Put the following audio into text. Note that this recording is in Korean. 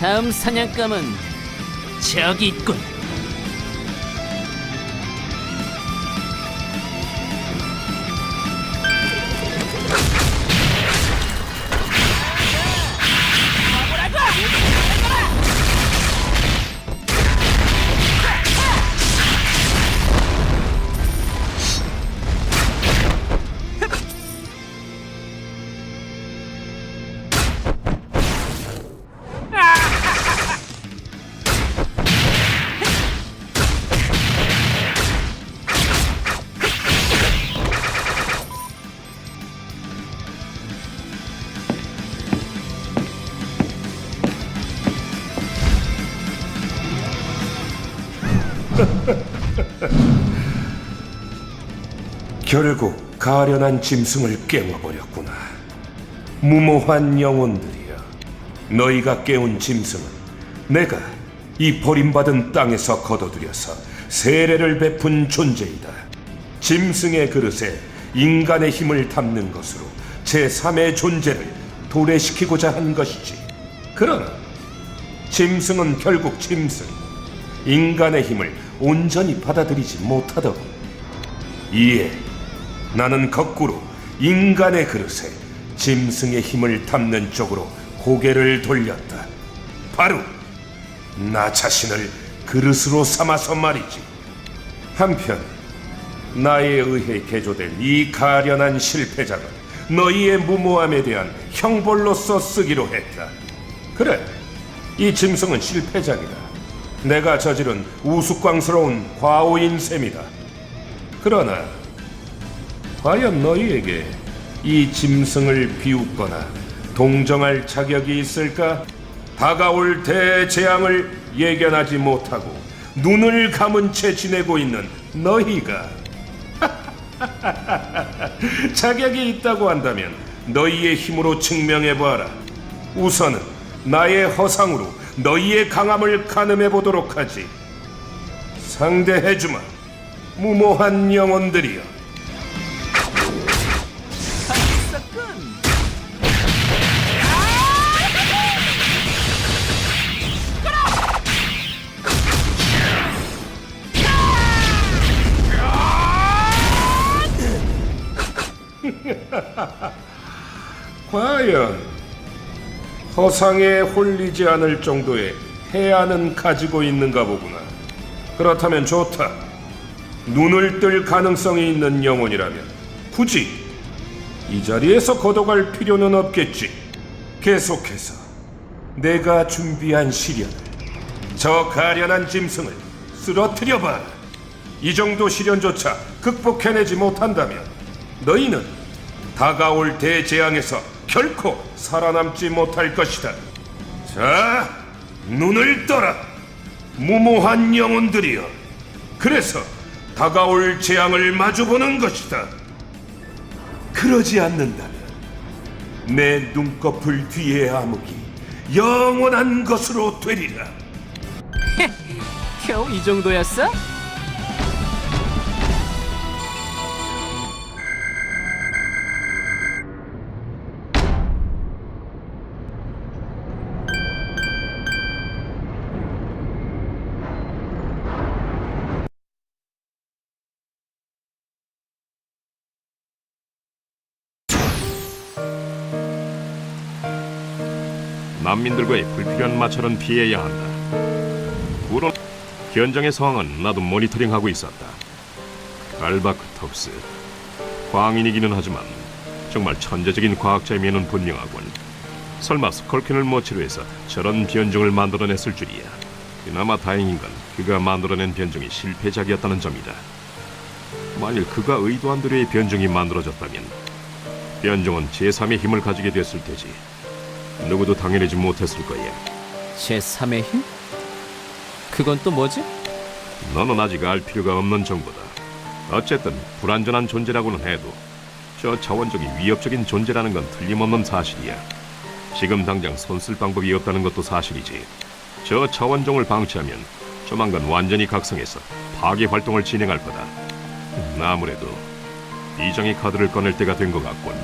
다음 사냥감은 저기 있군. 결국 가련한 짐승을 깨워버렸구나. 무모한 영혼들이여, 너희가 깨운 짐승은 내가 이 버림받은 땅에서 거둬들여서 세례를 베푼 존재이다. 짐승의 그릇에 인간의 힘을 담는 것으로 제3의 존재를 도래시키고자 한 것이지. 그러나 짐승은 결국 짐승, 인간의 힘을 온전히 받아들이지 못하더군. 이에 나는 거꾸로 인간의 그릇에 짐승의 힘을 담는 쪽으로 고개를 돌렸다. 바로 나 자신을 그릇으로 삼아서 말이지. 한편 나에 의해 개조된 이 가련한 실패작은 너희의 무모함에 대한 형벌로서 쓰기로 했다. 그래, 이 짐승은 실패작이다. 내가 저지른 우스꽝스러운 과오인 셈이다. 그러나 과연 너희에게 이 짐승을 비웃거나 동정할 자격이 있을까? 다가올 대재앙을 예견하지 못하고 눈을 감은 채 지내고 있는 너희가 자격이 있다고 한다면 너희의 힘으로 증명해 보아라. 우선은 나의 허상으로 너희의 강함을 가늠해 보도록 하지. 상대해 주마. 무모한 영혼들이여. 과연 허상에 홀리지 않을 정도의 해안은 가지고 있는가 보구나. 그렇다면 좋다. 눈을 뜰 가능성이 있는 영혼이라면 굳이 이 자리에서 걷어갈 필요는 없겠지. 계속해서 내가 준비한 시련을 저 가련한 짐승을 쓰러뜨려 봐라. 이 정도 시련조차 극복해내지 못한다면 너희는 다가올 대재앙에서 결코 살아남지 못할 것이다. 자, 눈을 떠라. 무모한 영혼들이여. 그래서 다가올 재앙을 마주보는 것이다. 그러지 않는다면 내 눈꺼풀 뒤의 암흑이 영원한 것으로 되리라. 겨우 이 정도였어? 난민들과의 불필요한 마찰은 피해야 한다. 우론 현장의 상황은 나도 모니터링하고 있었다. 알바크 톱스 광인이기는 하지만 정말 천재적인 과학자임에는 분명하군. 설마 스컬킨을 모치로 해서 저런 변종을 만들어냈을 줄이야. 그나마 다행인 건 그가 만들어낸 변종이 실패작이었다는 점이다. 만일 그가 의도한 대로의 변종이 만들어졌다면 변종은 제3의 힘을 가지게 됐을 테지. 누구도 당해내지 못했을 거야. 제3의 힘? 그건 또 뭐지? 너는 아직 알 필요가 없는 정보다. 어쨌든 불완전한 존재라고는 해도 저 차원종이 위협적인 존재라는 건 틀림없는 사실이야. 지금 당장 손쓸 방법이 없다는 것도 사실이지. 저 차원종을 방치하면 조만간 완전히 각성해서 파괴 활동을 진행할 거다. 음, 아무래도 이정의 카드를 꺼낼 때가 된 것 같군.